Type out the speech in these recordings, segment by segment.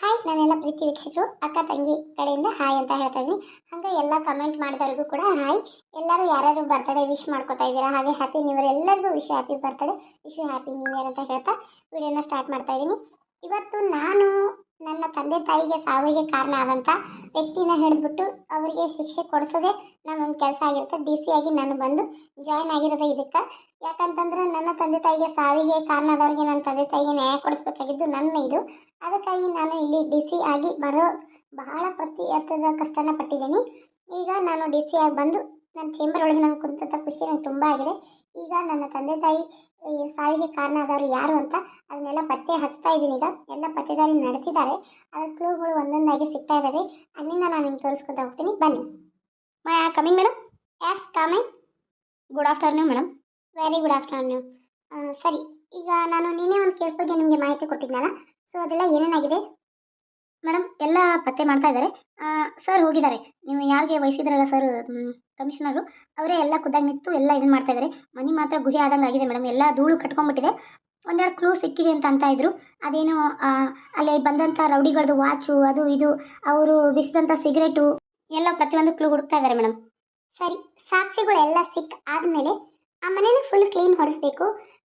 Hi, ನಾನೆಲ್ಲ ಪ್ರೀತಿ ವೀಕ್ಷಕರು ಅಕ್ಕ ತಂಗಿ ಕಡೆಯಿಂದ ಹಾಯ್ ಅಂತ ಹೇಳ್ತಾ ಇದ್ದೀನಿ. ಹಾಗೆ ಎಲ್ಲ ಕಮೆಂಟ್ ಮಾಡಿದವ್ರಿಗೂ ಕೂಡ ಹಾಯ್. ಎಲ್ಲರೂ ಯಾರ್ಯಾರು ಬರ್ತಡೇ ವಿಶ್ ಮಾಡ್ಕೋತಾ ಇದ್ದೀರಾ, ಹಾಗೆ ಹ್ಯಾಪಿ ನ್ಯೂ ಇಯರ್ ಎಲ್ಲರಿಗೂ wish happy birthday wish happy new year ಅಂತ ಹೇಳ್ತಾ ವಿಡಿಯೋನ ಸ್ಟಾರ್ಟ್ ಮಾಡ್ತಾ ಇದ್ದೀನಿ. ಇವತ್ತು ನಾನು ನನ್ನ ತಂದೆ ತಾಯಿಗೆ ಸಾವಿಗೆ ಕಾರಣ ಆದಂಥ ವ್ಯಕ್ತಿನ ಹಿಡಿದ್ಬಿಟ್ಟು ಅವರಿಗೆ ಶಿಕ್ಷೆ ಕೊಡಿಸೋದೇ ನನ್ನ ಒಂದು ಕೆಲಸ ಆಗಿರುತ್ತೆ. ಡಿ ಸಿ ಆಗಿ ನಾನು ಬಂದು ಜಾಯ್ನ್ ಆಗಿರೋದೇ ಇದಕ್ಕೆ. ಯಾಕಂತಂದ್ರೆ ನನ್ನ ತಂದೆ ತಾಯಿಗೆ ಸಾವಿಗೆ ಕಾರಣ ಆದವ್ರಿಗೆ ನನ್ನ ತಂದೆ ತಾಯಿಗೆ ನ್ಯಾಯ ಕೊಡಿಸ್ಬೇಕಾಗಿದ್ದು ನನ್ನ ಇದು. ಅದಕ್ಕಾಗಿ ನಾನು ಇಲ್ಲಿ ಡಿ ಸಿ ಆಗಿ ಬರೋ ಬಹಳ ಪ್ರತಿಯತ್ತದ ಕಷ್ಟನ ಪಟ್ಟಿದ್ದೀನಿ. ಈಗ ನಾನು ಡಿ ಸಿ ಆಗಿ ಬಂದು ನನ್ನ ಚೇಂಬರ್ ಒಳಗೆ ನಾನು ಕುಂತಂಥ ಖುಷಿ ನಂಗೆ ತುಂಬ ಆಗಿದೆ. ಈಗ ನನ್ನ ತಂದೆ ತಾಯಿ ಸಾವಿಗೆ ಕಾರಣ ಆದವರು ಯಾರು ಅಂತ ಅದನ್ನೆಲ್ಲ ಪತ್ತೆ ಹಚ್ತಾ ಇದ್ದೀನಿ. ಈಗ ಎಲ್ಲ ಪತ್ತೆದಾರಿ ನಡೆಸಿದ್ದಾರೆ. ಅದರ ಕ್ಲೂಗಳು ಒಂದೊಂದಾಗಿ ಸಿಗ್ತಾ ಇದ್ದಾವೆ. ಅಲ್ಲಿಂದ ನಾನು ನಿಮ್ಗೆ ತೋರಿಸ್ಕೊತಾ ಹೋಗ್ತೀನಿ. ಬನ್ನಿ. May coming madam yes coming good afternoon madam very good afternoon ಸರಿ. ಈಗ ನಾನು ನಿನ್ನೆ ಒಂದು ಕೇಸ್ ಬಗ್ಗೆ ನಿಮಗೆ ಮಾಹಿತಿ ಕೊಟ್ಟಿದ್ನಲ್ಲ ಸೊ ಅದೆಲ್ಲ ಏನೇನಾಗಿದೆ? ಮೇಡಮ್ ಎಲ್ಲ ಪತ್ತೆ ಮಾಡ್ತಾ ಇದ್ದಾರೆ. ಸರ್ ಹೋಗಿದ್ದಾರೆ. ನೀವು ಯಾರಿಗೆ ವಹಿಸಿದ್ರಲ್ಲ ಸರ್ ಕಮಿಷನರು, ಅವರೇ ಎಲ್ಲ ಖುದ್ದಾಗಿ ನಿಂತು ಎಲ್ಲ ಇದನ್ನು ಮಾಡ್ತಾ ಇದ್ದಾರೆ ಮನೆ ಮಾತ್ರ ಗುಹೆ ಆದಂಗೆ ಆಗಿದೆ ಮೇಡಮ್ ಎಲ್ಲ ಧೂಳು ಕಟ್ಕೊಂಡ್ಬಿಟ್ಟಿದೆ. ಒಂದೆರಡು ಕ್ಲೂ ಸಿಕ್ಕಿದೆ ಅಂತ ಅಂತ ಇದ್ರು. ಅದೇನೋ ಅಲ್ಲಿ ಬಂದಂಥ ರೌಡಿಗಳದ್ದು ವಾಚು ಅದು ಇದು, ಅವರು ಬಿಸಿದಂಥ ಸಿಗರೇಟು ಎಲ್ಲ ಪ್ರತಿಯೊಂದು ಕ್ಲೂ ಹುಡುಕ್ತಾ ಇದ್ದಾರೆ ಮೇಡಮ್ ಸರಿ ಸಾಕ್ಷಿಗಳೆಲ್ಲ ಸಿಕ್ ಆದಮೇಲೆ ಆ ಮನೇನ ಫುಲ್ ಕ್ಲೀನ್ ಹೊಡಿಸ್ಬೇಕು.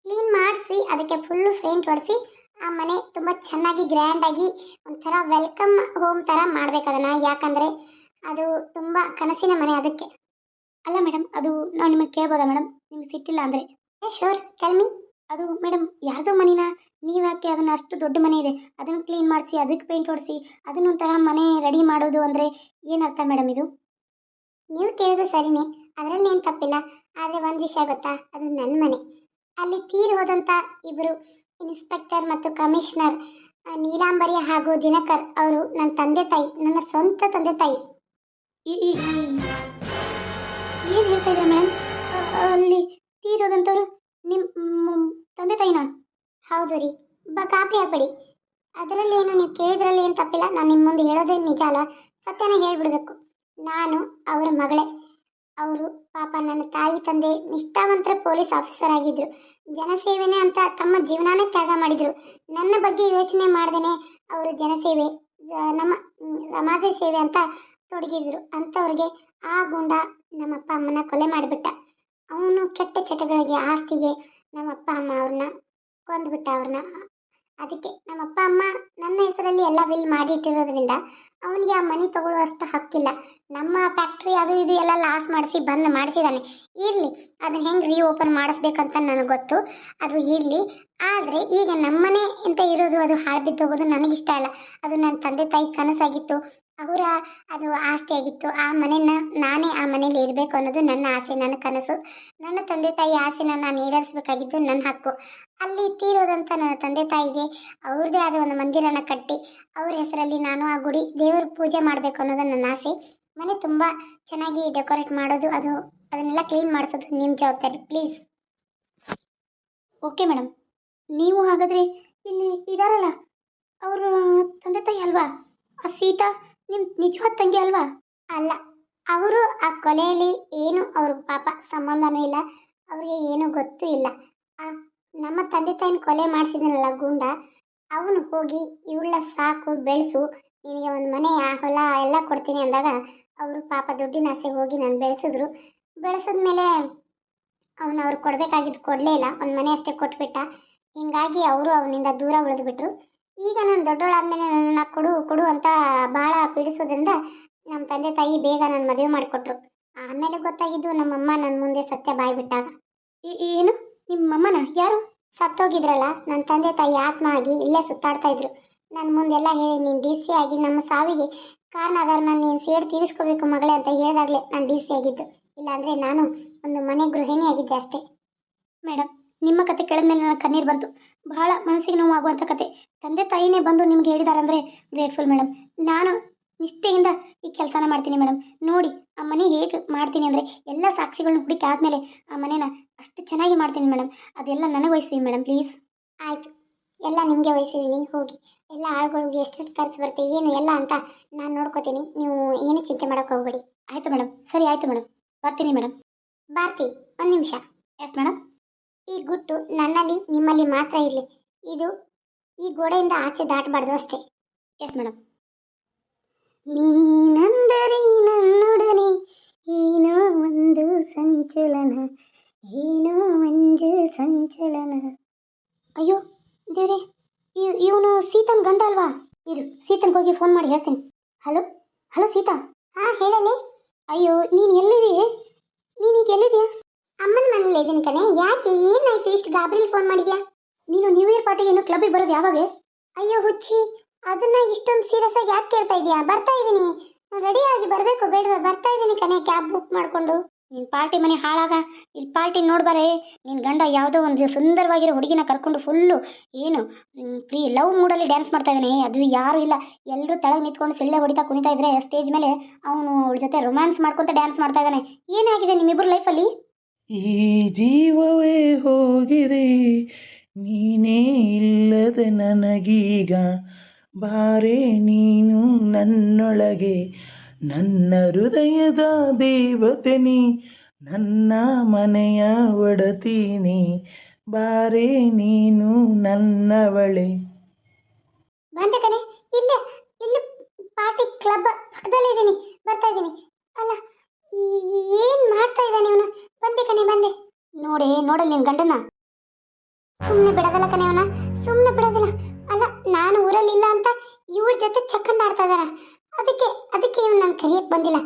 ಕ್ಲೀನ್ ಮಾಡಿಸಿ, ಅದಕ್ಕೆ ಫುಲ್ಲು ಪೇಂಟ್ ಹೊಡಿಸಿ ಆ ಮನೆ ತುಂಬ ಚೆನ್ನಾಗಿ ಗ್ರ್ಯಾಂಡಾಗಿ ಒಂಥರ ವೆಲ್ಕಮ್ ಹೋಮ್ ಥರ ಮಾಡ್ಬೇಕು ಅದನ್ನು. ಯಾಕಂದರೆ ಅದು ತುಂಬ ಕನಸಿನ ಮನೆ ಅದಕ್ಕೆ. ಅಲ್ಲ ಮೇಡಮ್ ಅದು ನಾವು ನಿಮಗೆ ಕೇಳ್ಬೋದಾ ಮೇಡಮ್? ನಿಮ್ಗೆ ಸಿಟ್ಟಿಲ್ಲ ಅಂದರೆ? ಏ ಶೋರ್ ಟೆಲ್ ಅದು ಮೇಡಮ್ ಯಾರ್ದೋ ಮನೇನ? ನೀವು ಯಾಕೆ ಅದನ್ನು ಅಷ್ಟು ದೊಡ್ಡ ಮನೆ ಇದೆ? ಅದನ್ನು ಕ್ಲೀನ್ ಮಾಡಿಸಿ ಅದಕ್ಕೆ ಪೇಂಟ್ ಹೊಡಿಸಿ ಅದನ್ನ ಒಂಥರ ಮನೆ ರೆಡಿ ಮಾಡೋದು ಅಂದರೆ ಏನರ್ಥ ಮೇಡಮ್ ಇದು? ನೀವು ಕೇಳೋದು ಸರಿನೇ. ಅದರಲ್ಲಿ ಏನು ತಪ್ಪಿಲ್ಲ. ಆದರೆ ಒಂದು ವಿಷಯ ಗೊತ್ತಾ? ಅದು ನನ್ನ ಮನೆ. ಅಲ್ಲಿ ತೀರಿ ಹೋದಂಥ ಇಬ್ಬರು ಇನ್ಸ್ಪೆಕ್ಟರ್ ಮತ್ತು ಕಮಿಷನರ್ ನೀಲಾಂಬರಿ ಹಾಗೂ ದಿನಕರ್ ಅವರು ನನ್ನ ತಂದೆ ತಾಯಿ ನನ್ನ ಸ್ವಂತ ತಂದೆ ತಾಯಿ. ಏನು ಹೇಳ್ತಾ ಅಲ್ಲಿ ತೀರೋದಂಥವ್ರು ನಿಮ್ಮ ತಂದೆ ತಾಯಿನ? ಹೌದು ರೀ. ಬ ಕಾಪಿ ಅದರಲ್ಲಿ ಏನು ನೀವು ಕೇಳಿದ್ರಲ್ಲಿ ಏನು ತಪ್ಪಿಲ್ಲ. ನಾನು ನಿಮ್ಮ ಮುಂದೆ ಹೇಳೋದೇ ನಿಜ ಅಲ್ಲ ಸತ್ಯನ ಹೇಳ್ಬಿಡ್ಬೇಕು. ನಾನು, ಅವರ ಮಗಳೇ. ಅವರು ಪಾಪ ನನ್ನ ತಾಯಿ ತಂದೆ ನಿಷ್ಠಾವಂತರ ಪೊಲೀಸ್ ಆಫೀಸರ್ ಆಗಿದ್ದರು ಜನಸೇವೆನೇ ಅಂತ ತಮ್ಮ ಜೀವನಾನೇ ತ್ಯಾಗ ಮಾಡಿದರು. ನನ್ನ ಬಗ್ಗೆ ಯೋಚನೆ ಮಾಡ್ದೇನೆ ಅವರು ಜನಸೇವೆ ನಮ್ಮ, ಸಮಾಜ ಸೇವೆ ಅಂತ ತೊಡಗಿದ್ರು. ಅಂಥವ್ರಿಗೆ ಆ ಗುಂಡ ನಮ್ಮಪ್ಪ ಅಮ್ಮನ ಕೊಲೆ ಮಾಡಿಬಿಟ್ಟ. ಅವನು ಕೆಟ್ಟ ಚಟಗಳಿಗೆ ಆಸ್ತಿಗೆ ನಮ್ಮಪ್ಪ ಅಮ್ಮ ಅವ್ರನ್ನ ಕೊಂದ್ಬಿಟ್ಟ ಅವ್ರನ್ನ. ಅದಕ್ಕೆ ನಮ್ಮಪ್ಪ ಅಮ್ಮ ನನ್ನ ಹೆಸರಲ್ಲಿ ಎಲ್ಲ ವಿಲ್ ಮಾಡಿ ಇಟ್ಟಿರೋದ್ರಿಂದ ಅವನಿಗೆ ಆ ಮನೆ ತಗೊಳ್ಳುವಷ್ಟು ಹಕ್ಕಿಲ್ಲ. ನಮ್ಮ ಫ್ಯಾಕ್ಟ್ರಿ ಅದು ಇದು ಎಲ್ಲ ಲಾಸ್ ಮಾಡಿಸಿ ಬಂದ್ ಮಾಡಿಸಿದ್ದಾನೆ ಇರಲಿ, ಅದನ್ನ ಹೆಂಗೆ ರೀ ಓಪನ್ ಮಾಡಿಸ್ಬೇಕಂತ ನನಗೆ ಗೊತ್ತು. ಅದು ಇರಲಿ, ಆದರೆ ಈಗ ನಮ್ಮನೆ ಅಂತ ಇರೋದು ಅದು ಹಾಳು ಬಿದ್ದೋಗೋದು ನನಗಿಷ್ಟ ಇಲ್ಲ ಅದು ನನ್ನ ತಂದೆ ತಾಯಿ ಕನಸಾಗಿತ್ತು. ಅವರ ಅದು ಆಸ್ತಿ ಆಗಿತ್ತು. ಆ ಮನೆನ ನಾನೇ ಆ ಮನೇಲಿ ಇರಬೇಕು ಅನ್ನೋದು ನನ್ನ ಆಸೆ, ನನ್ನ ಕನಸು. ನನ್ನ ತಂದೆ ತಾಯಿ ಆಸೆನ ನಾನು ಈಡೇರಿಸ್ಬೇಕಾಗಿದ್ದು ನನ್ನ ಹಕ್ಕು. ಅಲ್ಲಿ ತೀರೋದಂಥ ನನ್ನ ತಂದೆ ತಾಯಿಗೆ ಅವ್ರದ್ದೇ ಆದ ಒಂದು ಮಂದಿರನ ಕಟ್ಟಿ, ಅವ್ರ ಹೆಸರಲ್ಲಿ ನಾನು ಆ ಗುಡಿ ದೇವ್ರ ಪೂಜೆ ಮಾಡಬೇಕು ಅನ್ನೋದು ನನ್ನ ಆಸೆ. ಮನೆ ತುಂಬ ಚೆನ್ನಾಗಿ ಡೆಕೋರೇಟ್ ಮಾಡೋದು, ಅದು ಅದನ್ನೆಲ್ಲ ಕ್ಲೀನ್ ಮಾಡಿಸೋದು ನಿಮ್ಮ ಜವಾಬ್ದಾರಿ, ಪ್ಲೀಸ್. Okay madam. ನೀವು ಹಾಗಾದರೆ ಇಲ್ಲಿ ಇದಾರಲ್ಲ, ಅವರು ತಂದೆ ತಾಯಿ ಅಲ್ವಾ? ಆ ಸೀತಾ? ನಿಮ್ಮ ನಿಜವಾದ ತಂಗಿ ಅಲ್ವಾ? ಅಲ್ಲ, ಅವರು ಆ ಕೊಲೆಯಲ್ಲಿ ಏನು ಅವ್ರ ಪಾಪ ಸಂಬಂಧನೂ ಇಲ್ಲ, ಅವ್ರಿಗೆ ಏನೂ ಗೊತ್ತೂ ಇಲ್ಲ. ನಮ್ಮ ತಂದೆ ತಾಯಿನ ಕೊಲೆ ಮಾಡಿಸಿದನಲ್ಲ ಗುಂಡ, ಅವನು ಹೋಗಿ ಇವಳ ಸಾಕು, ಬೆಳೆಸು, ನಿನಗೆ ಒಂದು ಮನೆ ಹೊಲ ಎಲ್ಲ ಕೊಡ್ತೀನಿ ಅಂದಾಗ ಅವರು ಪಾಪ ದುಡ್ಡಿನ ಆಸೆಗೆ ಹೋಗಿ ನಾನು ಬೆಳೆಸಿದ್ರು. ಬೆಳೆಸಿದ್ಮೇಲೆ ಅವನು ಅವ್ರು ಕೊಡಬೇಕಾಗಿದ್ದು ಕೊಡಲೇ ಇಲ್ಲ, ಒಂದು ಮನೆ ಅಷ್ಟೇ ಕೊಟ್ಬಿಟ್ಟ. ಹಿಂಗಾಗಿ ಅವರು ಅವನಿಂದ ದೂರ ಉಳಿದ್ಬಿಟ್ರು. ಈಗ ನಾನು ದೊಡ್ಡವಳಾದ್ಮೇಲೆ ನನ್ನ ಕೊಡು ಕೊಡು ಅಂತ ಭಾಳ ಪೀಡಿಸೋದ್ರಿಂದ ನಮ್ಮ ತಂದೆ ತಾಯಿ ಬೇಗ ನನ್ನ ಮದುವೆ ಮಾಡಿಕೊಟ್ರು. ಆಮೇಲೆ ಗೊತ್ತಾಗಿದ್ದು ನಮ್ಮಮ್ಮ ನನ್ನ ಮುಂದೆ ಸತ್ಯ ಬಾಯ್ಬಿಟ್ಟಾಗ ಏನು? ನಿಮ್ಮಮ್ಮನ? ಯಾರು? ಸತ್ತೋಗಿದ್ರಲ್ಲ? ನನ್ನ ತಂದೆ ತಾಯಿ ಆತ್ಮ ಆಗಿ ಇಲ್ಲೇ ಸುತ್ತಾಡ್ತಾ ಇದ್ರು. ನನ್ನ ಮುಂದೆಲ್ಲ ಹೇಳಿ, ನೀನು ಡಿ ಸಿ ಆಗಿ ನಮ್ಮ ಸಾವಿಗೆ ಕಾರಣ ನಾನು ನೀನು ಸೇರಿ ತೀರಿಸ್ಕೋಬೇಕು ಮಗಳೇ ಅಂತ ಹೇಳಿದಾಗಲೇ ನಾನು ಡಿ ಸಿ ಆಗಿದ್ದು. ಇಲ್ಲಾಂದರೆ ನಾನು ಒಂದು ಮನೆ ಗೃಹಿಣಿ ಆಗಿದ್ದೆ ಅಷ್ಟೇ. ಮೇಡಮ್ ನಿಮ್ಮ ಕತೆ ಕೇಳಿದ್ಮೇಲೆ ನನ್ನ ಕಣ್ಣೀರು ಬಂತು. ಬಹಳ ಮನಸ್ಸಿಗೆ ನೋವಾಗುವಂಥ ಕತೆ. ತಂದೆ ತಾಯಿನೇ ಬಂದು ನಿಮ್ಗೆ ಹೇಳಿದಾರಂದರೆ ಗ್ರೇಟ್ಫುಲ್ ಮೇಡಮ್ ನಾನು ನಿಷ್ಠೆಯಿಂದ ಈ ಕೆಲಸನ ಮಾಡ್ತೀನಿ ಮೇಡಮ್ ನೋಡಿ ಆ ಮನೆ ಹೇಗೆ ಮಾಡ್ತೀನಿ ಅಂದರೆ ಎಲ್ಲ ಸಾಕ್ಷಿಗಳನ್ನ ಹುಡುಕಿ ಆದಮೇಲೆ ಆ ಮನೇನ ಅಷ್ಟು ಚೆನ್ನಾಗಿ ಮಾಡ್ತೀನಿ ಮೇಡಮ್ ಅದೆಲ್ಲ ನನಗೆ ವಹಿಸಿ ಮೇಡಮ್ ಪ್ಲೀಸ್ ಆಯಿತು. ಎಲ್ಲ ನಿಮಗೆ ವಹಿಸಿದ್ದೀನಿ ಹೋಗಿ. ಎಲ್ಲ ಆಳುಗಳಿಗೆ ಎಷ್ಟೆಷ್ಟು ಖರ್ಚು ಬರುತ್ತೆ ಏನು ಎಲ್ಲ ಅಂತ ನಾನು ನೋಡ್ಕೋತೀನಿ. ನೀವು ಏನು ಚಿಂತೆ ಮಾಡೋಕೆ ಹೋಗಬೇಡಿ. ಆಯಿತು ಮೇಡಮ್ ಸರಿ ಆಯಿತು ಮೇಡಮ್ ಬರ್ತೀನಿ ಮೇಡಮ್ ಭಾರತಿ ಒಂದು ನಿಮಿಷ. ಎಸ್ ಮೇಡಮ್ ಈ ಗುಟ್ಟು ನನ್ನಲ್ಲಿ, ನಿಮ್ಮಲ್ಲಿ ಮಾತ್ರ ಇರಲಿ. ಇದು ಈ ಗೋಡೆಯಿಂದ ಆಚೆ ದಾಟಬಾರ್ದು ಅಷ್ಟೇ. ಎಸ್ ಮೇಡಮ್ ನೀನಂದರೆ ನನ್ನೊಡನೆ ಏನೋ ಒಂದು ಸಂಚಲನ ಏನೋ ಮಂಜು ಸಂಚಲನ. ಅಯ್ಯೋ, ದೇವ್ರೆ ಇವನು ಸೀತನ್ ಗಂಡ ಅಲ್ವಾ? ಇರು, ಸೀತನ್ಗೆ ಹೋಗಿ ಫೋನ್ ಮಾಡಿ ಹೇಳ್ತೀನಿ. Hello hello Sita? ಹಾಂ, ಹೇಳಲಿ? ಅಯ್ಯೋ, ನೀನು ಎಲ್ಲಿದ್ದೀಯ? ನೀನೀಗ ಎಲ್ಲಿದೆಯಾ ಅಮ್ಮನ ಮನೇಲಿ ಇದ್ದೀನಿ ಕಣೆ. ಯಾಕೆ ಏನಾಯ್ತು ಇಷ್ಟು ಗಾಬರಿಲಿ ಫೋನ್ ಮಾಡಿದ್ಯಾ? ನೀನು ನ್ಯೂ ಇಯರ್ ಪಾರ್ಟಿಗೆ ಇನ್ನು ಕ್ಲಬ್ಗೆ ಬರೋದು ಯಾವಾಗ? ಅಯ್ಯೋ ಹುಚ್ಚಿ, ಅದನ್ನ ಇಷ್ಟೊಂದು ಸೀರಿಯಸ್ ಆಗಿ ಯಾಕೆ ಕೇಳ್ತಾ ಇದೀಯಾ? ಬರ್ತಾ ಇದ್ದೀನಿ ರೆಡಿ ಆಗಿ ಬರಬೇಕು, ಬೇಡವಾ? ಬರ್ತಾ ಇದ್ದೀನಿ ಕಣೆ ಕ್ಯಾಬ್ ಬುಕ್ ಮಾಡಿಕೊಂಡು. ನಿನ್ನ ಪಾರ್ಟಿ ಮನೆ ಹಾಳಾಗ. ಇಲ್ಲಿ ಪಾರ್ಟಿ ನೋಡ್ಬಾರೆ ನಿನ್ನ ಗಂಡ ಯಾವುದೋ ಒಂದು ಸುಂದರವಾಗಿರೋ ಹುಡುಗಿನ ಕರ್ಕೊಂಡು ಫುಲ್ಲು ಏನು ಪ್ರೀ ಲವ್ ಮೂಡಲ್ಲಿ ಡ್ಯಾನ್ಸ್ ಮಾಡ್ತಾ ಇದ್ದಾನೆ. ಅದು ಯಾರು ಇಲ್ಲ. ಎಲ್ಲರೂ ತೆಳಗೆ ನಿಂತ್ಕೊಂಡು ಸಿಳ್ಳೆ ಹೊಡಿತಾ ಕುಣಿತಾ ಇದ್ರೆ ಸ್ಟೇಜ್ ಮೇಲೆ ಅವನು ಅವಳ ಜೊತೆ ರೊಮ್ಯಾನ್ಸ್ ಮಾಡ್ಕೊಂತ ಡ್ಯಾನ್ಸ್ ಮಾಡ್ತಾ ಇದ್ದಾನೆ. ಏನಾಗಿದೆ ನಿಮ್ಮಿಬ್ಬರು ಲೈಫಲ್ಲಿ ಈ ಜೀವವೇ ಹೋಗಿದೆ, ನೀನೇ ಇಲ್ಲದೆ ನನಗೀಗ ಬಾರೆ ನೀನು ನನ್ನೊಳಗೆ. ನನ್ನ ಹೃದಯದ ದೇವತೆ ನೀ, ನನ್ನ ಮನೆಯ ಒಡತೀನಿ ಬಾರೆ ನೀನು ನನ್ನವಳೆ. ಇಲ್ಲೇ, ಇಲ್ಲಿ ಪಾರ್ಟಿ ಕ್ಲಬ್ ಪಕ್ಕದಲ್ಲೇ ಇದ್ದೀನಿ, ಬರ್ತಾ ಇದ್ದೀನಿ. ಅಲ್ಲ ಏನು ಮಾಡ್ತಾ ಇದ್ದಾನೆ ಇವನು? ಬಂದೆ ಕಣೆ, ಬಂದೆ. ನೋಡಿ, ನೋಡಲ್ಲ ನಿನ್ ಗಂಡನ? ಸುಮ್ಮನೆ ಬಿಡೋದಲ್ಲ ಕಣೆ ಅವನ? ಸುಮ್ಮನೆ ಬಿಡೋದಿಲ್ಲ. ಅಲ್ಲ, ನಾನು ಊರಲ್ಲಿ ಇಲ್ಲ ಅಂತ ಇವ್ರ ಜೊತೆ ಚಕ್ಕಂದ ಆಡ್ತಾ ಇದಾರ ಅದಕ್ಕೆ ಅದಕ್ಕೆ ಇವ್ನು ನಾನು ಕರಿಯಕ್ಕೆ ಬಂದಿಲ್ಲ.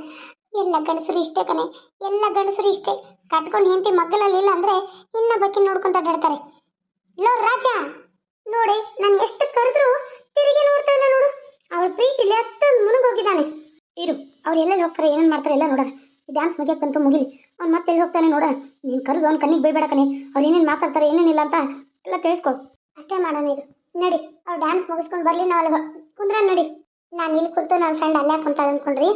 ಎಲ್ಲ ಗಂಡಸರು ಇಷ್ಟೇ ಕಣೆ. ಎಲ್ಲ ಗಂಡಸರು ಇಷ್ಟೇ. ಕಟ್ಕೊಂಡು ಹೆಂಡತಿ ಮಗ್ಗಲಲ್ಲಿ ಇಲ್ಲ ಅಂದ್ರೆ ಇನ್ನ ಬಕ್ಕಿ ನೋಡ್ಕೊಂತ ಅಡ್ಡಾಡ್ತಾರೆ. ಲೋ, ರಾಜ! ನೋಡಿ, ನಾನು ಎಷ್ಟು ಕರೆದ್ರು ತಿರುಗಿ ನೋಡ್ತಾ ಇಲ್ಲ ನೋಡು. ಅವಳ ಪ್ರೀತಿಲಿ ಅಷ್ಟೊಂದು ಮುಳುಗೋಗಿದ್ದಾನೆ ಇರು ಅವ್ರು ಎಲ್ಲೆಲ್ಲಿ ಹೋಗ್ತಾರೆ ಏನೇನು ಮಾಡ್ತಾರೆ ಎಲ್ಲ ನೋಡೋಣ. ಡ್ಯಾನ್ಸ್ ಮುಗಿಯಕ್ಕೆ ಬಂತು, ಮುಗಿಲಿ. ಅವ್ನು ಮತ್ತೆ ಎಲ್ಲಿ ಹೋಗ್ತಾನೆ ನೋಡೋಣ ನೀನು ಕರೆದು ಅವ್ನು ಕಣ್ಣಿಗೆ ಬೀಳ್ಬೇಡ ಕಣೆ. ಅವ್ರು ಏನೇನು ಮಾತಾಡ್ತಾರೆ, ಏನೇನಿಲ್ಲ ಅಂತ ಎಲ್ಲ ಕೇಳಿಸ್ಕೊ. ಅಷ್ಟೇ ಮಾಡೋಣ ಇರು. ನಡಿ, ಅವ್ರು ಡ್ಯಾನ್ಸ್ ಮುಗಿಸ್ಕೊಂಡು ಬರಲಿ ನಾವು ಅಲ್ಲಿ ಕುಂದ್ರ ನಡಿ. ನಾನು ಇಲ್ಲಿ ಕುಂತು ನನ್ನ ಫ್ರೆಂಡ್ ಅಲ್ಲೇ ಕುಂತಾಳೆ ಅಂದ್ಕೊಂಡ್ರಿ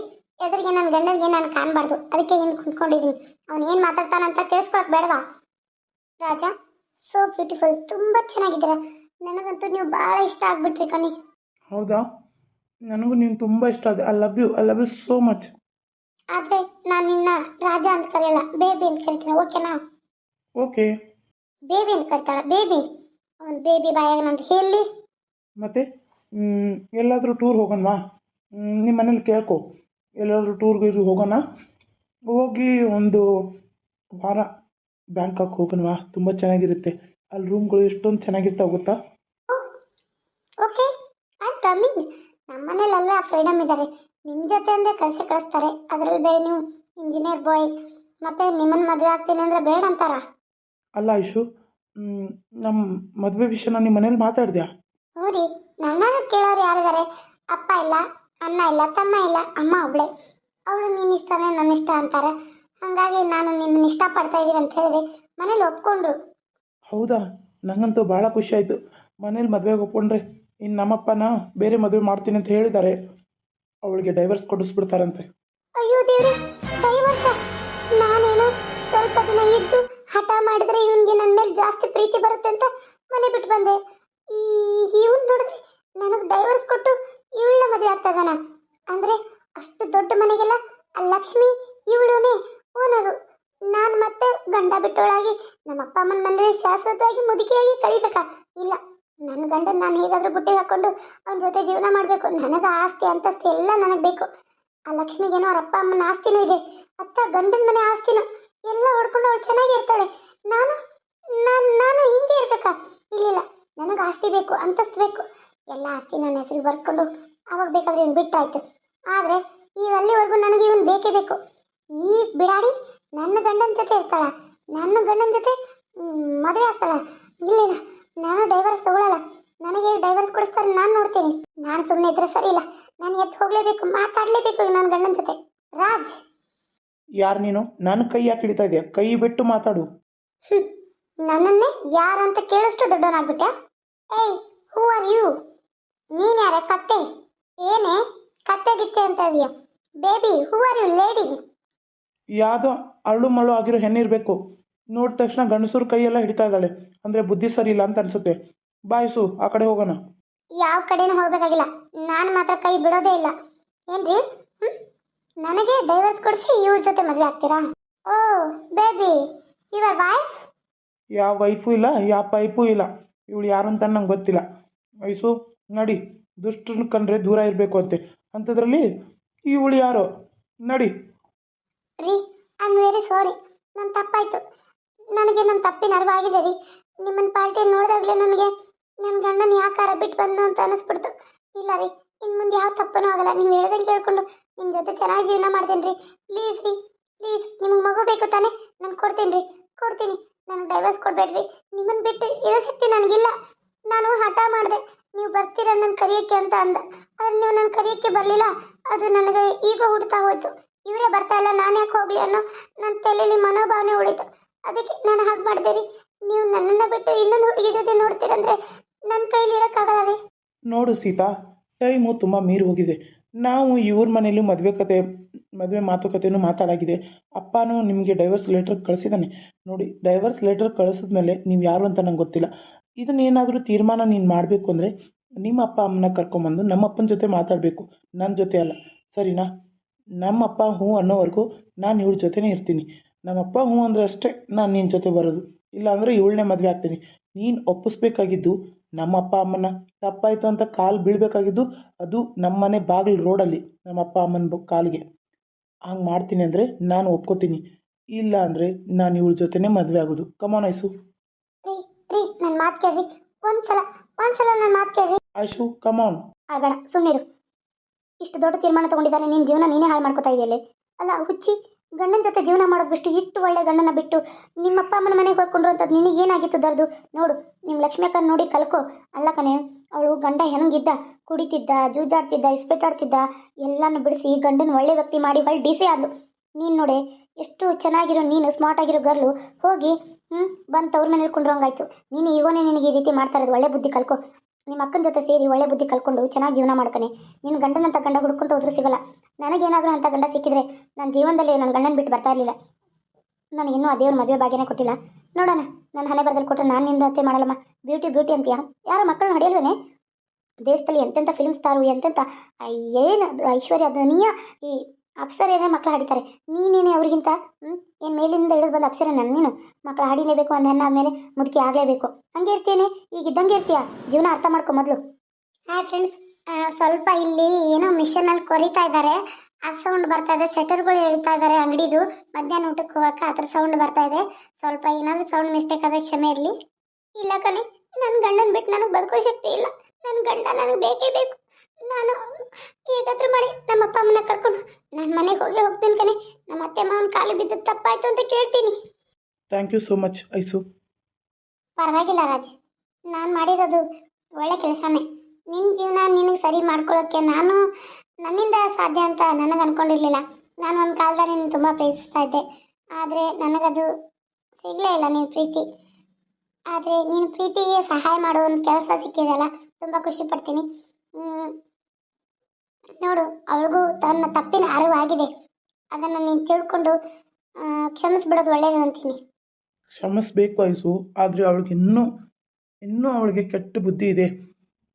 ಎದುರಿಗೆ ನನ್ನ ಗಂಡನಿಗೆ ನಾನು ಕಾಣಬಾರ್ದು. ಅದಕ್ಕೆ ಹಿಂದೆ ಕುಂತ್ಕೊಂಡಿದ್ದೀನಿ ಅವ್ನು ಏನು ಮಾತಾಡ್ತಾನಂತ ಕೇಳಿಸ್ಕೊಳಕ್ ಬೇಡವಾ? ರಾಜ ಸೋ ಬ್ಯೂಟಿಫುಲ್ ತುಂಬ ಚೆನ್ನಾಗಿದ್ದೀರ. ನನಗಂತೂ ನೀವು ಭಾಳ ಇಷ್ಟ ಆಗ್ಬಿಟ್ರಿ ಕಣಿ. ಹೌದಾ? ನನಗೂ ನೀನು ತುಂಬ ಇಷ್ಟ ಆದ. I love you I love you so much ಆದರೆ ನಾನು ನಿನ್ನ ರಾಜ ಅಂತ ಕರೆಯಲ್ಲ ಬೇಬಿ ಅಂತ ಕರಿತೀನಿ? ಓಕೆನಾ ಓಕೆ ಬೇಬಿ ಅಂತ ಕರಿತಾಳ ಬೇಬಿ? ಅವನು ಬೇಬಿ ಬಾಯಾಗ ನಾನು ಹೇಳಿ ಮತ್ತು ಎಲ್ಲಾದರೂ ಟೂರ್ ಹೋಗೋಣವಾ? ನಿಮ್ಮ ಮನೇಲಿ ಕೇಳ್ಕೊ. ಎಲ್ಲಾದರೂ ಟೂರ್ಗೆ ಹೋಗೋಣ? ಹೋಗಿ ಒಂದು ವಾರ ಬ್ಯಾಂಕಾಕ್ ಹೋಗೋಣವಾ? ತುಂಬ ಚೆನ್ನಾಗಿರುತ್ತೆ. ಅಲ್ಲಿ ರೂಮ್ಗಳು ಎಷ್ಟೊಂದು ಚೆನ್ನಾಗಿರ್ತಾವೆ ಗೊತ್ತಾ? ಓಕೆ ಐ ಕಮಿಂಗ್ ನಮ್ಮ ಮನೇಲೆಲ್ಲ ಫ್ರೀಡಮ್ ಇದ್ದಾರೆ ನಿಮ್ಮ ಜೊತೆ ಅಂದರೆ ಕಳಿಸಿ ಕಳಿಸ್ತಾರೆ. ಅದರಲ್ಲಿ ಬೇರೆ ನೀವು ಇಂಜಿನಿಯರ್ ಬಾಯ್ ಮತ್ತೆ ನಿಮ್ಮನ್ನು ಮದುವೆ ಆಗ್ತೀನಿ ಅಂದ್ರೆ ಬೇಡ ಅಂತಾರ? ಅಲ್ಲ ಐಶು ನಮ್ಮ ಮದುವೆ ವಿಷಯನ ನಿಮ್ಮ ಮನೇಲಿ ಮಾತಾಡಿದ್ಯಾ? ಹ್ಞೂ ರೀ. ನನ್ನನ್ನು ಕೇಳೋರು ಯಾರಿದ್ದಾರೆ ಅಪ್ಪ ಇಲ್ಲ ಅಣ್ಣ ಇಲ್ಲ ತಮ್ಮ ಇಲ್ಲ ಅಮ್ಮ ಒಬ್ಳೆ. ಅವಳು ನಿನ್ನ ಇಷ್ಟನೇ ನನ್ನ ಇಷ್ಟ ಅಂತಾರೆ. ಹಾಗಾಗಿ ನಾನು ನಿಮ್ಮನ್ನ ಇಷ್ಟಪಡ್ತಾ ಇದ್ದೀನಿ ಅಂತ ಹೇಳಿದೆ. ಮನೇಲಿ ಒಪ್ಕೊಂಡ್ರು. ಹೌದಾ? ನಂಗಂತೂ ಭಾಳ ಖುಷಿ ಆಯಿತು. ಮನೇಲಿ ಮದುವೆಗೆ ಒಪ್ಕೊಂಡ್ರೆ ಇನ್ನು ನಮ್ಮಪ್ಪನ ಬೇರೆ ಮದುವೆ ಮಾಡ್ತೀನಿ ಅಂತ ಹೇಳಿದ್ದಾರೆ. ಅವಳಿಗೆ ಡೈವರ್ಸ್ ಕೊಡಿಸ್ಬಿಡ್ತಾರಂತೆ. ಅಯ್ಯೋ ದೇವ್ರೆ ಡೈವರ್ಸ್ ನಾನೇನೋ ಸ್ವಲ್ಪ ದಿನ ಇದ್ದು ಹಠ ಮಾಡಿದ್ರೆ ಇವನಿಗೆ ನನ್ನ ಮೇಲೆ ಜಾಸ್ತಿ ಪ್ರೀತಿ ಬರುತ್ತೆ ಅಂತ ಮನೆ ಬಿಟ್ಟು ಬಂದೆ. ಈ ಇವನ್ ನೋಡಿದ್ರೆ ನನಗೆ ಡೈವರ್ಸ್ ಕೊಟ್ಟು ಇವಳ ಮದುವೆ ಆಗ್ತದನ ಅಂದ್ರೆ ಅಷ್ಟು ದೊಡ್ಡ ಮನೆಗೆಲ್ಲ ಆ ಲಕ್ಷ್ಮಿ ಇವಳುನೇ ಓನರು ನಾನು ಮತ್ತೆ ಗಂಡ ಬಿಟ್ಟವಳಾಗಿ ನಮ್ಮ ಅಪ್ಪ ಅಮ್ಮನ ಮನೆಯಲ್ಲಿ ಶಾಶ್ವತವಾಗಿ ಮುದುಕಿಯಾಗಿ ಕಳಿಬೇಕಾ? ಇಲ್ಲ ನನ್ನ ಗಂಡನ ನಾನು ಹೇಗಾದರೂ ಬುಟ್ಟಿಗೆ ಹಾಕೊಂಡು ಅವನ ಜೊತೆ ಜೀವನ ಮಾಡಬೇಕು. ನನಗೆ ಆಸ್ತಿ, ಅಂತಸ್ತಿ ಎಲ್ಲ ನನಗೆ ಬೇಕು. ಆ ಲಕ್ಷ್ಮಿಗೇನೋ ಅವ್ರ ಅಪ್ಪ ಅಮ್ಮನ ಆಸ್ತಿನೂ ಇದೆ. ಅತ್ತ ಗಂಡನ ಮನೆ ಆಸ್ತಿನೂ ಎಲ್ಲ ಹೊಡ್ಕೊಂಡು ಅವಳು ಚೆನ್ನಾಗಿ ಇರ್ತಾಳೆ. ನಾನು ನಾನು ನಾನು ಹಿಂಗೆ ಇರ್ಬೇಕಾ? ಇಲ್ಲಿಲ್ಲ. ನನಗೆ ಆಸ್ತಿ ಬೇಕು, ಅಂತಸ್ತು ಬೇಕು. ಎಲ್ಲ ಆಸ್ತಿ ನನ್ನ ಹೆಸರು ಬರ್ಸ್ಕೊಂಡು ಅವಾಗ ಬೇಕಾದ್ರೆ ಇವ್ನು ಬಿಟ್ಟಾಯ್ತು. ಆದರೆ ಈ ಅಲ್ಲಿವರೆಗೂ ನನಗೆ ಇವನು ಬೇಕೇ ಬೇಕು. ಈ ಬಿಡಾಡಿ ನನ್ನ ಗಂಡನ ಜೊತೆ ಇರ್ತಾಳ. ನನ್ನ ಗಂಡನ ಜೊತೆ ಮದುವೆ ಆಗ್ತಾಳ. ಇಲ್ಲಿಲ್ಲ. ನಾನು ಡೈವರ್ಸ್ ತಗೊಳ್ಳಲ್ಲ ನನಗೆ ಡೈವರ್ಸ್ ಕೊಡಿಸ್ತಾರೆ ನಾನು ನೋಡ್ತೀನಿ. ನಾನು ಸುಮ್ಮನೆ ಇದ್ರೆ ಸರಿ ಇಲ್ಲ. ನಾನು ಎದ್ದು ಹೋಗ್ಲೇಬೇಕು ಮಾತಾಡ್ಲೇಬೇಕು ನನ್ನ ಗಂಡನ ಜೊತೆ. ರಾಜ್! ಯಾರು ನೀನು? ನನ್ನ ಕೈ ಯಾಕೆ ಹಿಡಿತಾ ಇದೆಯಾ? ಕೈ ಬಿಟ್ಟು ಮಾತಾಡು. ಹ್ಮ್. ನನ್ನನ್ನೇ ಯಾರು ಅಂತ ಕೇಳಷ್ಟು ದೊಡ್ಡವನಾಗ್ಬಿಟ್ಟ ಏಯ್ ಹೂ ಆರ್ ಯು ನೀನ್ ಯಾರ? ಕತ್ತೆ. ಏನೇ? ಕತ್ತೆ ಗಿತ್ತೆ ಅಂತ ಇದೀಯ? Baby who are you lady ಯಾವುದೋ ಅಳ್ಳು ಮಳು ಆಗಿರೋ ಹೆಣ್ಣಿರಬೇಕು ನೋಡಿದ ತಕ್ಷಣ ಗಂಡಸರು ಕೈಯೆಲ್ಲ ಹಿಡಿತಾ ಇದ್ದಾಳೆ. ಅಂದರೆ ಬುದ್ಧಿ ಸರಿ ಇಲ್ಲ ಅಂತ ಅನ್ಸುತ್ತೆ. ಬಾಯ್ಸು ಆ ಕಡೆ ಹೋಗೋಣ. ಯಾವ ಕಡೆನೂ ಹೋಗಬೇಕಾಗಿಲ್ಲ. ನಾನು ಮಾತ್ರ ಕೈ ಬಿಡೋದೇ ಇಲ್ಲ. ಏನ್ರಿ? ನನಗೆ ಡೈವರ್ಸ್ ಕೊಡಿಸಿ ಇವ್ರ ಜೊತೆ ಮದುವೆ ಆಗ್ತೀರಾ? ಓ ಬೇಬಿ ಯುವರ್ ವೈಫ್ ಯಾವ ವೈಫು ಇಲ್ಲ ಯಾವ ಪೈಪು ಇಲ್ಲ. ಇವಳು ಯಾರು ಅಂತ ನಂಗೆ ಗೊತ್ತಿಲ್ಲ. ವಯಸ್ಸು ನಡಿ. ದುಷ್ಟನ ಕಂಡ್ರೆ ದೂರ ಇರಬೇಕು ಅಂತೆ. ಅಂಥದ್ರಲ್ಲಿ ಇವಳು ಯಾರೋ? ನಡಿ. ರೀ ಐ ಆಮ್ ವೆರಿ ಸಾರಿ ನನ್ನ ತಪ್ಪಾಯಿತು. ನನಗೆ ನನ್ನ ತಪ್ಪಿನ ಅರಿವಾಗಿದೆ ರೀ. ನಿಮ್ಮನ್ನ ಪಾರ್ಟಿಯಲ್ಲಿ ನೋಡಿದಾಗಲೇ ನನಗೆ ನನ್ನ ಗಂಡನ ಯಾಕಾರ ಬಿಟ್ಟು ಬಂದು ಅಂತ ಅನಿಸ್ಬಿಡ್ತು. ಇಲ್ಲ ರೀ ಇನ್ನು ಮುಂದೆ ಯಾವ ತಪ್ಪನೂ ಆಗಲ್ಲ. ನೀವು ಹೇಳ್ದಂಗೆ ಕೇಳ್ಕೊಂಡು ನಿಮ್ಮ ಜೊತೆ ಚೆನ್ನಾಗಿ ಜೀವನ ಮಾಡ್ತೇನೆ ರೀ. ಪ್ಲೀಸ್ ರೀ, ಪ್ಲೀಸ್, ನಿಮಗೆ ಮಗು ಬೇಕು ತಾನೇ. ನಾನು ಕೊಡ್ತೀನಿ ರೀ, ಕೊಡ್ತೀನಿ. ನನಗೆ ಡೈವರ್ಸ್ ಕೊಡಬೇಡ್ರಿ. ನಿಮ್ಮನ್ನು ಬಿಟ್ಟು ಇರೋ ಶಕ್ತಿ ನನಗಿಲ್ಲ. ನಾನು ಹಠ ಮಾಡಿದೆ. ನೀವು ಬರ್ತೀರ ನನ್ನ ಕರಿಯಕ್ಕೆ ಅಂತ ಅಂದ. ಆದರೆ ನೀವು ನನ್ನ ಕರಿಯಕ್ಕೆ ಬರಲಿಲ್ಲ. ಅದು ನನಗೆ ಈಗ ಹುಡ್ತಾ ಹೋಯ್ತು. ಇವರೇ ಬರ್ತಾ ಇಲ್ಲ. ನಾನು ಯಾಕೆ ಹೋಗ್ಲಿ ಅನ್ನೋ ನನ್ನ ತಲೆಯಲ್ಲಿ ಮನೋಭಾವನೆ ಉಳಿತು. ಅದಕ್ಕೆ ನಾನು ಹಾಗೆ ಮಾಡಿದೆ ನೀವು ನನ್ನನ್ನು ಬಿಟ್ಟು ಇನ್ನೊಂದು ಹುಡುಗಿ ಜೊತೆ ನೋಡ್ತೀರಂದ್ರೆ ನನ್ನ ಕೈಲಿ ಇರೋಕ್ಕಾಗಲ್ಲ ರೀ. ನೋಡು ಸೀತಾ, ಟೈಮು ತುಂಬ ಮೀರಿ ಹೋಗಿದೆ. ನಾವು ಇವ್ರ ಮನೇಲಿ ಮದುವೆ ಕತೆ, ಮದುವೆ ಮಾತುಕತೆಯೂ ಮಾತಾಡಾಗಿದೆ. ಅಪ್ಪನೂ ನಿಮಗೆ ಡೈವರ್ಸ್ ಲೆಟರ್ ಕಳಿಸಿದ್ದಾನೆ ನೋಡಿ ಡೈವರ್ಸ್ ಲೆಟರ್ ಕಳಿಸಿದ್ಮೇಲೆ ನೀವು ಯಾರು ಅಂತ ನಂಗೆ ಗೊತ್ತಿಲ್ಲ. ಇದನ್ನೇನಾದರೂ ತೀರ್ಮಾನ ನೀನು ಮಾಡಬೇಕು ಅಂದರೆ ನಿಮ್ಮ ಅಪ್ಪ ಅಮ್ಮನ ಕರ್ಕೊಂಬಂದು ನಮ್ಮ ಅಪ್ಪನ ಜೊತೆ ಮಾತಾಡಬೇಕು. ನನ್ನ ಜೊತೆ ಅಲ್ಲ. ಸರಿನಾ? ನಮ್ಮ ಅಪ್ಪ ಹ್ಞೂ ಅನ್ನೋವರೆಗೂ ನಾನು ಇವ್ರ ಜೊತೆನೇ ಇರ್ತೀನಿ. ನಮ್ಮಪ್ಪ ಹ್ಞೂ ಅಂದ್ರೆ ಅಷ್ಟೇ ನಾನು ನಿನ್ನ ಜೊತೆ ಬರೋದು. ಇಲ್ಲಾಂದರೆ ಇವಳನ್ನೇ ಮದುವೆ ಆಗ್ತೀನಿ. ನೀನು ಒಪ್ಪಿಸ್ಬೇಕಾಗಿದ್ದು ನಮ್ಮ ಅಪ್ಪ ಅಮ್ಮನ ತಪ್ಪಾಯಿತು ಅಂತ ಕಾಲು ಬೀಳಬೇಕಾಗಿದ್ದು ಅದು ನಮ್ಮ ಮನೆ ಬಾಗಿಲು ರೋಡಲ್ಲಿ ನಮ್ಮ ಅಪ್ಪ ಅಮ್ಮನ ಕಾಲಿಗೆ. ಹಂಗೆ ಮಾಡ್ತೀನಿ ಅಂದರೆ ನಾನು ಒಪ್ಕೋತೀನಿ. ಇಲ್ಲ ಅಂದರೆ ನಾನು ಇವಳ ಜೊತೆನೇ ಮದುವೆ ಆಗೋದು. Come on. ರೀ ರೀ ನನ್ನ ಮಾತು ಕೇಳ್ರಿ. ಒಂದ್ಸಲ ಒಂದ್ಸಲ ನನ್ನ ಮಾತು ಕೇಳ್ರಿ. ಐಶು ಕಮಾನ್ ಆಗೋಣ ಸುಮ್ಮನಿರು ಇಷ್ಟು ದೊಡ್ಡ ತೀರ್ಮಾನ ತಗೊಂಡಿದ್ದಾರೆ ನಿನ್ನ ಜೀವನ ನೀನೇ ಹಾಳು ಮಾಡ್ಕೋತಾ ಇದೆಯಲ್ಲೇ. ಅಲ್ಲ ಹುಚ್ಚಿ ಗಂಡನ ಜೊತೆ ಜೀವನ ಮಾಡೋದು ಬಿಟ್ಟು ಇಷ್ಟು ಒಳ್ಳೆ ಗಂಡನ ಬಿಟ್ಟು ನಿಮ್ಮ ಅಪ್ಪ ಅಮ್ಮನ ಮನೆಗೆ ಹೋಗ್ಕೊಂಡ್ರು ಅಂತದ್ದು ನಿನಗೆ ಏನಾಗಿತ್ತು ದರ್ದು? ನೋಡು ನಿಮ್ಮ ಲಕ್ಷ್ಮಿ ಅಕ್ಕನ ನೋಡಿ ಕಲ್ಕೋ. ಅಲ್ಲ ಕಣೆ, ಅವಳು ಗಂಡ ಹೆಂಗಿದ್ದ? ಕುಡಿತಿದ್ದ, ಜೂಜಾಡ್ತಿದ್ದ, ಇಸ್ಪೆಟಾಡ್ತಿದ್ದ, ಎಲ್ಲನೂ ಬಿಡಿಸಿ ಗಂಡನ ಒಳ್ಳೆ ವ್ಯಕ್ತಿ ಮಾಡಿ ಹೊಳ್ಳಿ ಡಿಸೆ ಆದ್ಲು. ನೀನು ನೋಡೆ, ಎಷ್ಟು ಚೆನ್ನಾಗಿರೋ ನೀನು, ಸ್ಮಾರ್ಟ್ ಆಗಿರೋ ಗರ್ಲು, ಹೋಗಿ ಹ್ಞೂ ಬಂದು ತವ್ರ ಮನೇಲಿ ಕುಂಡ್ರಂಗಾಯ್ತು. ನೀನು ಈಗೋನೇ ನಿನಗೆ ಈ ರೀತಿ ಮಾಡ್ತಾ ಇರೋದು ಒಳ್ಳೆ ಬುದ್ಧಿ ಕಲ್ಕೋ. ನಿಮ್ಮ ಅಕ್ಕನ ಜೊತೆ ಸೇರಿ ಒಳ್ಳೆ ಬುದ್ಧಿ ಕಲ್ಕೊಂಡು ಚೆನ್ನಾಗಿ ಜೀವನ ಮಾಡ್ತಾನೆ ನಿನ್ನ ಗಂಡನಂತ ಗಂಡ ಹುಡ್ಕೊಂತ ಹೋದ್ರೂ ಸಿಗಲ್ಲ. ನನಗೇನಾದರೂ ಅಂತ ಗಂಡ ಸಿಕ್ಕಿದ್ರೆ ನನ್ನ ಜೀವನದಲ್ಲಿ ನನ್ನ ಗಂಡನ ಬಿಟ್ಟು ಬರ್ತಾ ಇರಲಿಲ್ಲ. ನನಗಿನ್ನೂ ಆ ದೇವ್ರ ಮದುವೆ ಭಾಗ್ಯನೇ ಕೊಟ್ಟಿಲ್ಲ. ನೋಡೋಣ ನನ್ನ ಹಣೆ ಬರದಲ್ಲಿ ಕೊಟ್ಟರೆ ನಾನು ನಿನ್ನ ಅತ್ತೆ ಮಾಡಲ್ಲಮ್ಮ? ಬ್ಯೂಟಿ ಬ್ಯೂಟಿ ಅಂತೀಯ? ಯಾರು ಮಕ್ಕಳನ್ನ ಹೊಡೆಯಲ್ವೇನೆ? ದೇಶದಲ್ಲಿ ಎಂತೆಂಥ ಫಿಲ್ಮ್ ಸ್ಟಾರು ಎಂತೆಂಥ ಏನು ಐಶ್ವರ್ಯ ಧ್ವನಿಯ ಈ ಅಪ್ಸರೇನೇ ಮಕ್ಕಳು ಹಾಡಿತಾರೆ ನೀನೇನೆ ಅವ್ರಿಗಿಂತ? ಹ್ಞೂ ಏನು ಮೇಲಿಂದ ಹಿಡಿದು ಬಂದು ಅಪ್ಸರೆ ನಾನು ನೀನು? ಮಕ್ಕಳು ಹಾಡಿಲೇಬೇಕು ಒಂದು ಹೆಣ್ಣು ಆದಮೇಲೆ ಮುದುಕಿ ಆಗಲೇಬೇಕು. ಹಂಗೆ ಇರ್ತೀನಿ ಈಗ ಇದ್ದಂಗೆ ಇರ್ತೀಯ? ಜೀವನ ಅರ್ಥ ಮಾಡ್ಕೊ ಮೊದಲು. ಹಾಯ್ ಫ್ರೆಂಡ್ಸ್ ಸ್ವಲ್ಪ ಇಲ್ಲಿ ಏನೋ ಮಿಷನ್ ಅಲ್ಲಿ ಕೊರಿತಾ ಇದ್ದಾರೆ. ಆ ಸೌಂಡ್ ಬರ್ತಾ ಇದೆ. ಸೆಟರ್ಗಳು ಹೇಳ್ತಾ ಇದ್ದಾರೆ ಅಂಗಡಿದು. ಮಧ್ಯಾಹ್ನ ಊಟಕ್ಕೆ ಹೋಗಕ್ಕ ಅದ್ರ ಸೌಂಡ್ ಬರ್ತಾ ಇದೆ. ಸ್ವಲ್ಪ ಏನಾದರೂ ಸೌಂಡ್ ಮಿಸ್ಟೇಕ್ ಆದ್ರೆ ಕ್ಷಮೆ ಇರಲಿ. ಇಲ್ಲ ಕಣೆ ನನ್ನ ಗಂಡನ ಬಿಟ್ಟು ನನಗೆ ಬದುಕೋ ಶಕ್ತಿ ಇಲ್ಲ. ನನ್ನ ಗಂಡ ನನಗೆ ಬೇಕೇ ಬೇಕು. ನಾನು ಹೇಗಾದ್ರೂ ಮಾಡಿ ನಮ್ಮ ಅಪ್ಪ ಅಮ್ಮನ ಕರ್ಕೊಂಡು ನನ್ನ ಮನೆಗೆ ಹೋಗಿ ಹೋಗ್ತೀನಿ ಕಣೆ. ನಮ್ಮ ಅತ್ತೆ ಮಾವನ ಕಾಲು ಬಿದ್ದು ತಪ್ಪಾಯ್ತು ಅಂತ ಕೇಳ್ತೀನಿ. Thank you so much Aisu. ಪರವಾಗಿಲ್ಲ ರಾಜ್. ನಾನು ಮಾಡಿರೋದು ಒಳ್ಳೆ ಕೆಲಸನೇ. ನಿನ್ನ ಜೀವನ ನಿನಗೆ ಸರಿ ಮಾಡ್ಕೊಳ್ಳೋಕ್ಕೆ ನಾನು ನನ್ನಿಂದ ಸಾಧ್ಯ ಅಂತ ನನಗೆ ಅಂದ್ಕೊಂಡಿರಲಿಲ್ಲ ನಾನು ಒಂದು ಕಾಲದಲ್ಲಿ ನಿನ್ನ ತುಂಬ ಪ್ರೀತಿಸ್ತಾ ಇದ್ದೆ. ಆದರೆ ನನಗದು ಸಿಗಲೇ ಇಲ್ಲ ನಿನ್ನ ಪ್ರೀತಿ. ಆದರೆ ನೀನು ಪ್ರೀತಿಗೆ ಸಹಾಯ ಮಾಡೋ ಒಂದು ಕೆಲಸ ಸಿಕ್ಕಿದೆಯಲ್ಲ ತುಂಬ ಖುಷಿ ಪಡ್ತೀನಿ. ನೋಡು, ಅವಳಿಗೂ ತನ್ನ ತಪ್ಪಿನ ಅರಿವು ಆಗಿದೆ. ಅದನ್ನು ನೀನು ತಿಳ್ಕೊಂಡು ಕ್ಷಮಿಸ್ಬಿಡೋದು ಒಳ್ಳೆಯದು ಅಂತೀನಿ. ಕ್ಷಮಿಸ್ಬೇಕು ಐಸು, ಆದರೆ ಅವಳಿಗೆ ಇನ್ನೂ ಇನ್ನೂ ಅವಳಿಗೆ ಕೆಟ್ಟ ಬುದ್ಧಿ ಇದೆ.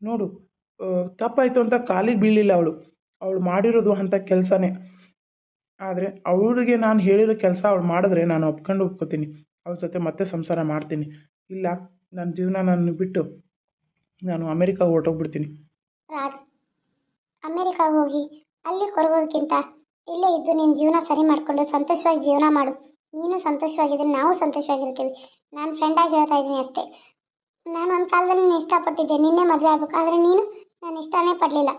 ನೋಡು ತಪ್ಪಾಯಿತು ಅಂತ ಕಾಲಿಗೆ ಬೀಳಲಿಲ್ಲ ಅವಳು. ಅವಳು ಮಾಡಿರೋದು ಅಂಥ ಕೆಲಸನೇ. ಆದರೆ ಅವಳಿಗೆ ನಾನು ಹೇಳಿರೋ ಕೆಲಸ ಅವಳು ಮಾಡಿದ್ರೆ ನಾನು ಒಪ್ಕೊಂಡು ಒಪ್ಕೋತೀನಿ ಅವ್ರ ಜೊತೆ ಮತ್ತೆ ಸಂಸಾರ ಮಾಡ್ತೀನಿ. ಇಲ್ಲ ನನ್ನ ಜೀವನ ನಾನು ಬಿಟ್ಟು ನಾನು ಅಮೇರಿಕಾಗೆ ಹೊರಟೋಗ್ಬಿಡ್ತೀನಿ. ರಾಜ್, ಅಮೇರಿಕಾಗೆ ಹೋಗಿ, ಅಲ್ಲಿ ಕೊರಗೋದಕ್ಕಿಂತ ಇಲ್ಲೇ ಇದ್ದು ನಿನ್ನ ಜೀವನ ಸರಿ ಮಾಡಿಕೊಂಡು ಸಂತೋಷವಾಗಿ ಜೀವನ ಮಾಡು. ನೀನು ಸಂತೋಷವಾಗಿದ್ರೆ ನಾವು ಸಂತೋಷವಾಗಿರ್ತೀವಿ. ನಾನು ಫ್ರೆಂಡಾಗಿ ಹೇಳ್ತಾ ಇದ್ದೀನಿ ಅಷ್ಟೇ. ನಾನು ಒಂದು ಕಾಲದಲ್ಲಿ ನೀನು ಇಷ್ಟಪಟ್ಟಿದ್ದೆ. ನಿನ್ನೆ ಮದುವೆ ಆಗಬೇಕು. ಆದರೆ ನೀನು ನಾನು ಇಷ್ಟನೇ ಪಡಲಿಲ್ಲ.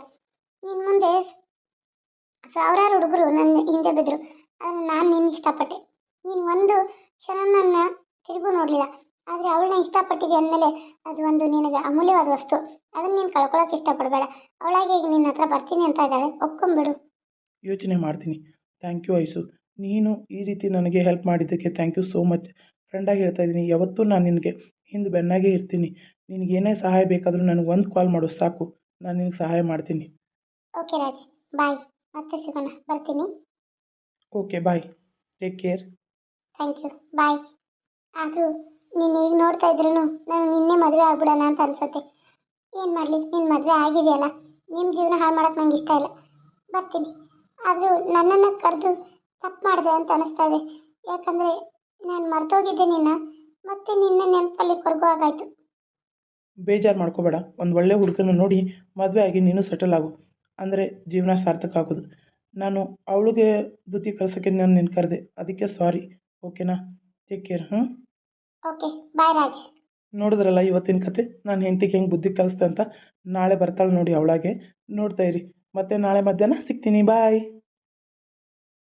ನಿನ್ನ ಮುಂದೆ ಸಾವಿರಾರು ಹುಡುಗರು ನನ್ನ ಹಿಂದೆ ಬಿದ್ದರು ಆದರೆ ನಾನು ನಿನ್ನ ಇಷ್ಟಪಟ್ಟೆ. ನೀನು ಒಂದು ಕ್ಷಣ ನನ್ನ ತಿರುಗು ನೋಡಲಿಲ್ಲ. ಆದರೆ ಅವಳನ್ನ ಇಷ್ಟಪಟ್ಟಿದೆ ಅಂದಮೇಲೆ ಅದು ಒಂದು ನಿನಗೆ ಅಮೂಲ್ಯವಾದ ವಸ್ತು. ಅದನ್ನು ನೀನು ಕಳ್ಕೊಳ್ಳೋಕೆ ಇಷ್ಟಪಡಬೇಡ. ಅವಳಾಗೆ ಈಗ ನಿನ್ನ ಹತ್ರ ಬರ್ತೀನಿ ಅಂತ ಇದ್ದಾಳೆ ಒಪ್ಕೊಂಬಿಡು ಯೋಚನೆ ಮಾಡ್ತೀನಿ. Thank you Aisu. ನೀನು ಈ ರೀತಿ ನನಗೆ ಹೆಲ್ಪ್ ಮಾಡಿದ್ದಕ್ಕೆ ಥ್ಯಾಂಕ್ ಯು ಸೋ ಮಚ್. ಫ್ರೆಂಡಾಗಿ ಹೇಳ್ತಾ ಇದ್ದೀನಿ. ಯಾವತ್ತೂ ನಾನು ನಿನಗೆ ಹಿಂದೆ ಬೆನ್ನಾಗೆ ಇರ್ತೀನಿ. ನಿನಗೆ ಏನೇ ಸಹಾಯ ಬೇಕಾದರೂ ನನಗೆ ಒಂದು ಕಾಲ್ ಮಾಡು ಸಾಕು. ನಾನು ನಿನಗೆ ಸಹಾಯ ಮಾಡ್ತೀನಿ. ಓಕೆ ರಾಜ್ ಬಾಯ್ ಮತ್ತೆ ಸಿಗೋಣ. ಬರ್ತೀನಿ. Okay bye take care thank you bye ಆದರೂ ನೀನು ಈಗ ನೋಡ್ತಾ ಇದ್ರೂ ನಾನು ನಿನ್ನೆ ಮದುವೆ ಆಗ್ಬಿಡೋಣ ಅಂತ ಅನ್ಸುತ್ತೆ. ಏನು ಮಾಡಲಿ? ನಿನ್ನ ಮದುವೆ ಆಗಿದೆಯಲ್ಲ. ನಿಮ್ಮ ಜೀವನ ಹಾಳು ಮಾಡೋಕ್ಕೆ ನಂಗೆ ಇಷ್ಟ ಇಲ್ಲ. ಬರ್ತೀನಿ. ಆದರೂ ನನ್ನನ್ನು ಕರೆದು ತಪ್ಪು ಮಾಡಿದೆ ಅಂತ ಅನ್ನಿಸ್ತಾ ಇದೆ. ಯಾಕಂದರೆ ನಾನು ಮರ್ತೋಗಿದ್ದೆ ನಿನ್ನ. ಮತ್ತೆ ನಿನ್ನ ನೆನಪಲ್ಲಿ ಕೊರಗು ಆಗಾಯ್ತು. ಬೇಜಾರು ಮಾಡ್ಕೋಬೇಡ. ಒಂದು ಒಳ್ಳೆ ಹುಡುಗನ ನೋಡಿ ಮದುವೆ ಆಗಿ ನೀನು ಸೆಟಲ್ ಆಗು. ಅಂದರೆ ಜೀವನ ಸಾರ್ಥಕ ಆಗೋದು. ನಾನು ಅವಳಿಗೆ ಬುದ್ಧಿ ಕಲ್ಸೋಕ್ಕೆ ನಾನು ನಿನ್ನ ಕರೆದೆ. ಅದಕ್ಕೆ ಸಾರಿ ಓಕೆನಾ ಟೇಕ್ ಕೇರ್ ಹಾಂ ಓಕೆ ಬಾಯ್ ರಾಜ್. ನೋಡಿದ್ರಲ್ಲ ಇವತ್ತಿನ ಕತೆ? ನಾನು ಹೆಂಡತಿಗೆ ಹೆಂಗೆ ಬುದ್ಧಿ ಕಲಿಸ್ದೆ ಅಂತ ನಾಳೆ ಬರ್ತಾಳೆ ನೋಡಿ ಅವಳಾಗೆ. ನೋಡ್ತಾ ಇರಿ. ಮತ್ತೆ ನಾಳೆ ಮಧ್ಯಾಹ್ನ ಸಿಗ್ತೀನಿ. ಬಾಯ್